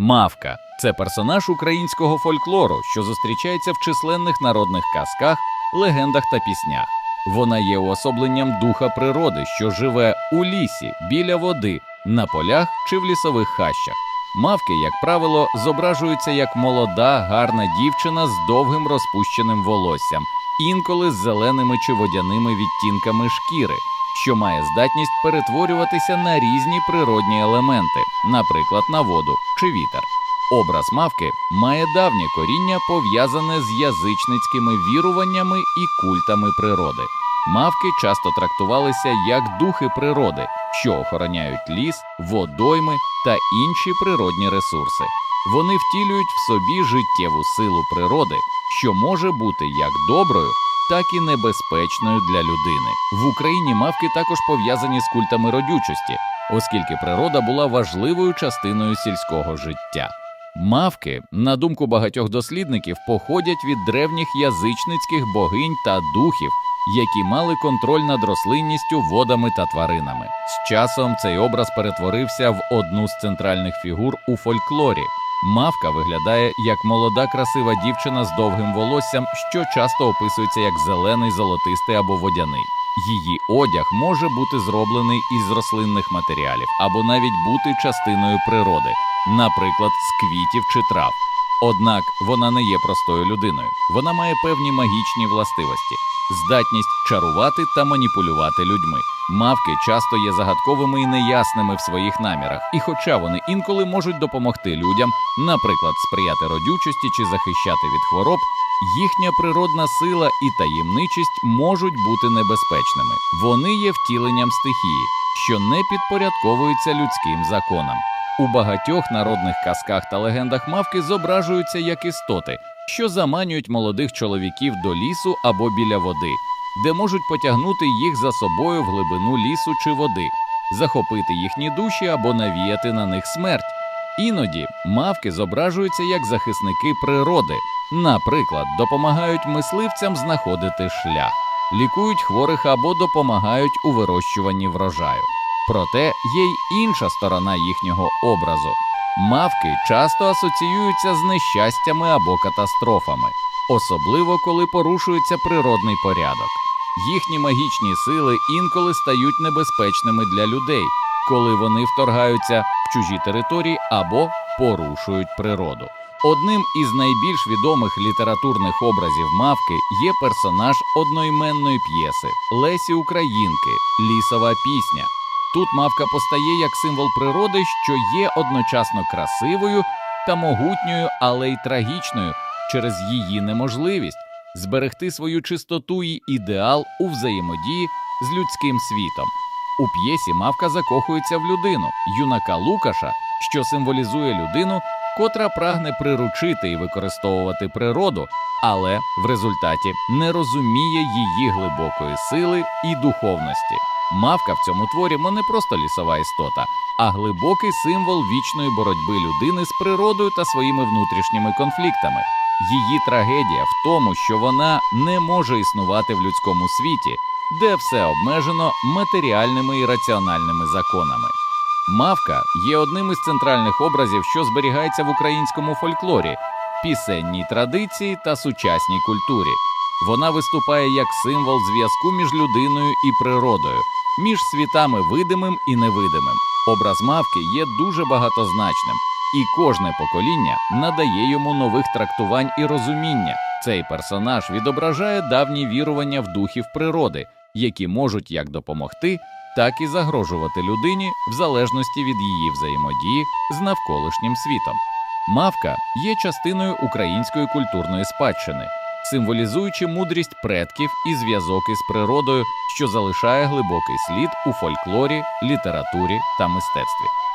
Мавка це персонаж українського фольклору, що зустрічається в численних народних казках, легендах та піснях. Вона є уособленням духа природи, що живе у лісі, біля води, на полях чи в лісових хащах. Мавки, як правило, зображуються як молода, гарна дівчина з довгим розпущеним волоссям, інколи з зеленими чи водяними відтінками шкіри, що має здатність перетворюватися на різні природні елементи, наприклад, на воду чи вітер. Образ мавки має давнє коріння, пов'язане з язичницькими віруваннями і культами природи. Мавки часто трактувалися як духи природи, що охороняють ліс, водойми та інші природні ресурси. Вони втілюють в собі життєву силу природи, що може бути як доброю, так і небезпечною для людини. В Україні мавки також пов'язані з культами родючості, оскільки природа була важливою частиною сільського життя. Мавки, на думку багатьох дослідників, походять від древніх язичницьких богинь та духів, які мали контроль над рослинністю, водами та тваринами. З часом цей образ перетворився в одну з центральних фігур у фольклорі. Мавка виглядає як молода красива дівчина з довгим волоссям, що часто описується як зелений, золотистий або водяний. Її одяг може бути зроблений із рослинних матеріалів або навіть бути частиною природи, наприклад, з квітів чи трав. Однак вона не є простою людиною. Вона має певні магічні властивості, здатність чарувати та маніпулювати людьми. Мавки часто є загадковими і неясними в своїх намірах, і хоча вони інколи можуть допомогти людям, наприклад, сприяти родючості чи захищати від хвороб, їхня природна сила і таємничість можуть бути небезпечними. Вони є втіленням стихії, що не підпорядковуються людським законам. У багатьох народних казках та легендах мавки зображуються як істоти, що заманюють молодих чоловіків до лісу або біля води, де можуть потягнути їх за собою в глибину лісу чи води, захопити їхні душі або навіяти на них смерть. Іноді мавки зображуються як захисники природи, наприклад, допомагають мисливцям знаходити шлях, лікують хворих або допомагають у вирощуванні врожаю. Проте є й інша сторона їхнього образу. Мавки часто асоціюються з нещастями або катастрофами, особливо коли порушується природний порядок. Їхні магічні сили інколи стають небезпечними для людей, коли вони вторгаються в чужі території або порушують природу. Одним із найбільш відомих літературних образів мавки є персонаж одноіменної п'єси Лесі Українки Лісова пісня. Тут мавка постає як символ природи, що є одночасно красивою та могутньою, але й трагічною через її неможливість зберегти свою чистоту і ідеал у взаємодії з людським світом. У п'єсі мавка закохується в людину, юнака Лукаша, що символізує людину, котра прагне приручити і використовувати природу, але в результаті не розуміє її глибокої сили і духовності. Мавка в цьому творі мо не просто лісова істота, а глибокий символ вічної боротьби людини з природою та своїми внутрішніми конфліктами. Її трагедія в тому, що вона не може існувати в людському світі, де все обмежено матеріальними і раціональними законами. Мавка є одним із центральних образів, що зберігається в українському фольклорі, пісенній традиції та сучасній культурі. Вона виступає як символ зв'язку між людиною і природою, між світами видимим і невидимим. Образ мавки є дуже багатозначним, і кожне покоління надає йому нових трактувань і розуміння. Цей персонаж відображає давні вірування в духів природи, які можуть як допомогти, так і загрожувати людині в залежності від її взаємодії з навколишнім світом. Мавка є частиною української культурної спадщини, символізуючи мудрість предків і зв'язок із природою, що залишає глибокий слід у фольклорі, літературі та мистецтві.